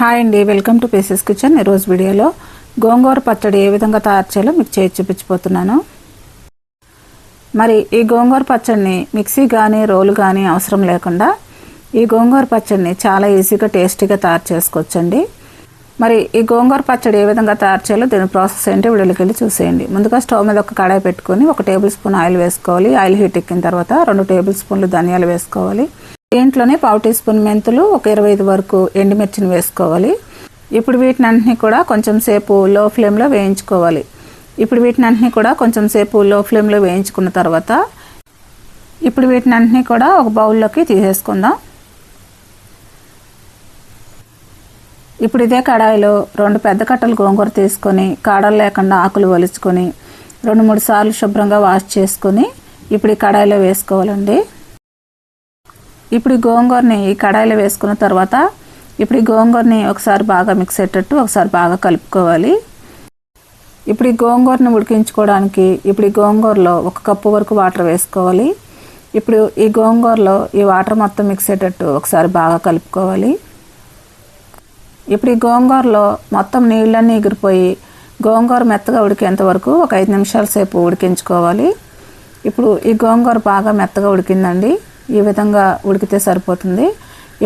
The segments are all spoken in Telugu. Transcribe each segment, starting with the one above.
హాయ్ అండి వెల్కమ్ టు పీసెస్ కిచెన్. ఈరోజు వీడియోలో గోంగూర పచ్చడి ఏ విధంగా తయారు చేయాలో మీకు చేసి చూపించిపోతున్నాను మరి ఈ గోంగూర పచ్చడిని మిక్సీ కానీ రోలు కానీ అవసరం లేకుండా ఈ గోంగూర పచ్చడిని చాలా ఈజీగా టేస్టీగా తయారు చేసుకోవచ్చండి. మరి ఈ గోంగూర పచ్చడి ఏ విధంగా తయారు చేయాలో దీని ప్రాసెస్ ఏంటో వీడియోకి వెళ్ళి చూసేయండి. ముందుగా స్టవ్ మీద ఒక కడాయి పెట్టుకొని ఒక టేబుల్ స్పూన్ ఆయిల్ వేసుకోవాలి. ఆయిల్ హీట్ ఎక్కిన తర్వాత రెండు టేబుల్ స్పూన్లు ధనియాలు వేసుకోవాలి. దీంట్లోనే పావు టీ స్పూన్ మెంతులు ఒక ఇరవై ఐదు వరకు ఎండుమిర్చిని వేసుకోవాలి. ఇప్పుడు వీటిని అన్నింటినీ కూడా కొంచెం సేపు లో ఫ్లేమ్లో వేయించుకోవాలి. ఇప్పుడు వీటిని అన్నింటినీ కూడా కొంచెం సేపు లో ఫ్లేమ్లో వేయించుకున్న తర్వాత ఇప్పుడు వీటిని అన్నింటినీ కూడా ఒక బౌల్లోకి తీసేసుకుందాం. ఇప్పుడు ఇదే కడాయిలో రెండు పెద్ద కట్టలు గోంగూర తీసుకొని కాడలు లేకుండా ఆకులు వలుచుకొని రెండు మూడు సార్లు శుభ్రంగా వాష్ చేసుకొని ఇప్పుడు ఈ కడాయిలో వేసుకోవాలండి. ఇప్పుడు ఈ గోంగూరని ఈ కడాయిలో వేసుకున్న తర్వాత ఇప్పుడు ఈ గోంగూరని ఒకసారి బాగా మిక్స్ అయ్యేటట్టు ఒకసారి బాగా కలుపుకోవాలి. ఇప్పుడు ఈ గోంగూరని ఉడికించుకోవడానికి ఇప్పుడు ఈ గోంగూరలో ఒక కప్పు వరకు వాటర్ వేసుకోవాలి. ఇప్పుడు ఈ గోంగూరలో ఈ వాటర్ మొత్తం మిక్స్ అయ్యేటట్టు ఒకసారి బాగా కలుపుకోవాలి. ఇప్పుడు ఈ గోంగూరలో మొత్తం నీళ్ళన్నీ ఎగిరిపోయి గోంగూర మెత్తగా ఉడికేంత వరకు ఒక ఐదు నిమిషాల సేపు ఉడికించుకోవాలి. ఇప్పుడు ఈ గోంగూర బాగా మెత్తగా ఉడికిందండి. ఈ విధంగా ఉడికితే సరిపోతుంది.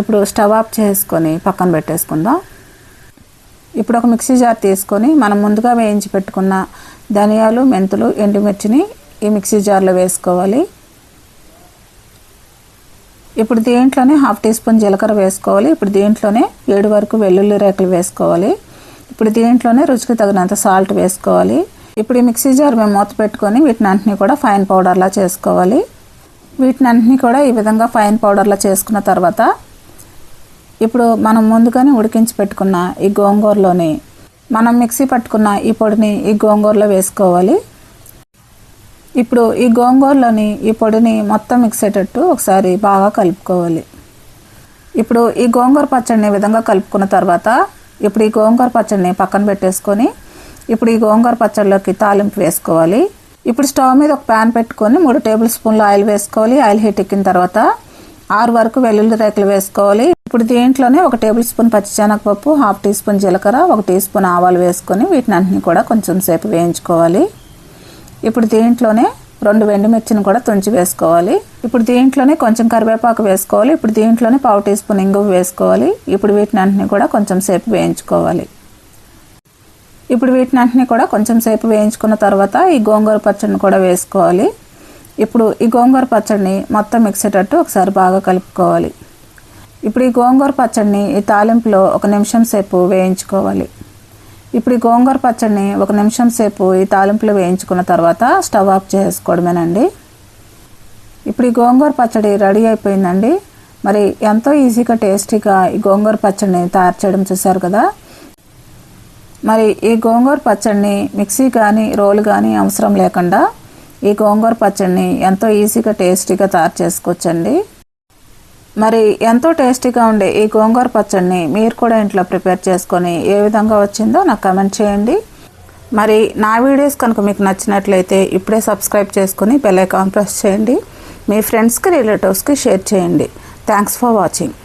ఇప్పుడు స్టవ్ ఆఫ్ చేసుకొని పక్కన పెట్టేసుకుందాం. ఇప్పుడు ఒక మిక్సీ జార్ తీసుకొని మనం ముందుగా వేయించి పెట్టుకున్న ధనియాలు మెంతులు ఎండుమిర్చిని ఈ మిక్సీ జార్లో వేసుకోవాలి. ఇప్పుడు దీంట్లోనే హాఫ్ టీ స్పూన్ జీలకర్ర వేసుకోవాలి. ఇప్పుడు దీంట్లోనే ఏడు వరకు వెల్లుల్లి రేకులు వేసుకోవాలి. ఇప్పుడు దీంట్లోనే రుచికి తగినంత సాల్ట్ వేసుకోవాలి. ఇప్పుడు ఈ మిక్సీ జార్ మేము మూత పెట్టుకొని వీటిని అన్నింటినీ కూడా ఫైన్ పౌడర్లా చేసుకోవాలి. వీటిని అన్నింటినీ కూడా ఈ విధంగా ఫైన్ పౌడర్లా చేసుకున్న తర్వాత ఇప్పుడు మనం ముందుగానే ఉడికించి పెట్టుకున్న ఈ గోంగూరలోని మనం మిక్సీ పట్టుకున్న ఈ పొడిని ఈ గోంగూరలో వేసుకోవాలి. ఇప్పుడు ఈ గోంగూరలోని ఈ పొడిని మొత్తం మిక్స్ అయ్యేటట్టు ఒకసారి బాగా కలుపుకోవాలి. ఇప్పుడు ఈ గోంగూర పచ్చడిని ఈ విధంగా కలుపుకున్న తర్వాత ఇప్పుడు ఈ గోంగూర పచ్చడిని పక్కన పెట్టేసుకొని ఇప్పుడు ఈ గోంగూర పచ్చడిలోకి తాలింపు వేసుకోవాలి. ఇప్పుడు స్టవ్ మీద ఒక ప్యాన్ పెట్టుకొని మూడు టేబుల్ స్పూన్లు ఆయిల్ వేసుకోవాలి. ఆయిల్ హీట్ ఎక్కిన తర్వాత ఆరు వరకు వెల్లుల్లి రేకులు వేసుకోవాలి. ఇప్పుడు దీంట్లోనే ఒక టేబుల్ స్పూన్ పచ్చిశనగపప్పు హాఫ్ టీ స్పూన్ జీలకర్ర ఒక టీ స్పూన్ ఆవాలు వేసుకొని వీటిని అన్నీ కూడా కొంచెం సేపు వేయించుకోవాలి. ఇప్పుడు దీంట్లోనే రెండు వెండిమిర్చిని కూడా తుంచి వేసుకోవాలి. ఇప్పుడు దీంట్లోనే కొంచెం కరివేపాకు వేసుకోవాలి. ఇప్పుడు దీంట్లోనే పావు టీ స్పూన్ ఇంగువ వేసుకోవాలి. ఇప్పుడు వీటిని అన్నీ కూడా కొంచెం సేపు వేయించుకోవాలి. ఇప్పుడు వీటిని అన్నిని కూడా కొంచెం సేపు వేయించుకున్న తర్వాత ఈ గోంగూర పచ్చడిని కూడా వేసుకోవాలి. ఇప్పుడు ఈ గోంగూర పచ్చడిని మొత్తం మిక్సేటట్టు ఒకసారి బాగా కలుపుకోవాలి. ఇప్పుడు ఈ గోంగూర పచ్చడిని ఈ తాలింపులో ఒక నిమిషం సేపు వేయించుకోవాలి. ఇప్పుడు ఈ గోంగూర పచ్చడిని ఒక నిమిషం సేపు ఈ తాలింపులో వేయించుకున్న తర్వాత స్టవ్ ఆఫ్ చేసుకోవడమేనండి. ఇప్పుడు ఈ గోంగూర పచ్చడి రెడీ అయిపోయిందండి. మరి ఎంతో ఈజీగా టేస్టీగా ఈ గోంగూర పచ్చడిని తయారు చేయడం చూసారు కదా? మరి ఈ గోంగూర పచ్చడిని మిక్సీ కానీ రోలు కానీ అవసరం లేకుండా ఈ గోంగూర పచ్చడిని ఎంతో ఈజీగా టేస్టీగా తయారు చేసుకోవచ్చండి. మరి ఎంతో టేస్టీగా ఉండే ఈ గోంగూర పచ్చడిని మీరు కూడా ఇంట్లో ప్రిపేర్ చేసుకొని ఏ విధంగా వచ్చిందో నాకు కమెంట్ చేయండి. మరి నా వీడియోస్ కనుక మీకు నచ్చినట్లయితే ఇప్పుడే సబ్స్క్రైబ్ చేసుకొని బెల్ ఐకాన్ ప్రెస్ చేయండి. మీ ఫ్రెండ్స్కి రిలేటివ్స్కి షేర్ చేయండి. Thanks for watching.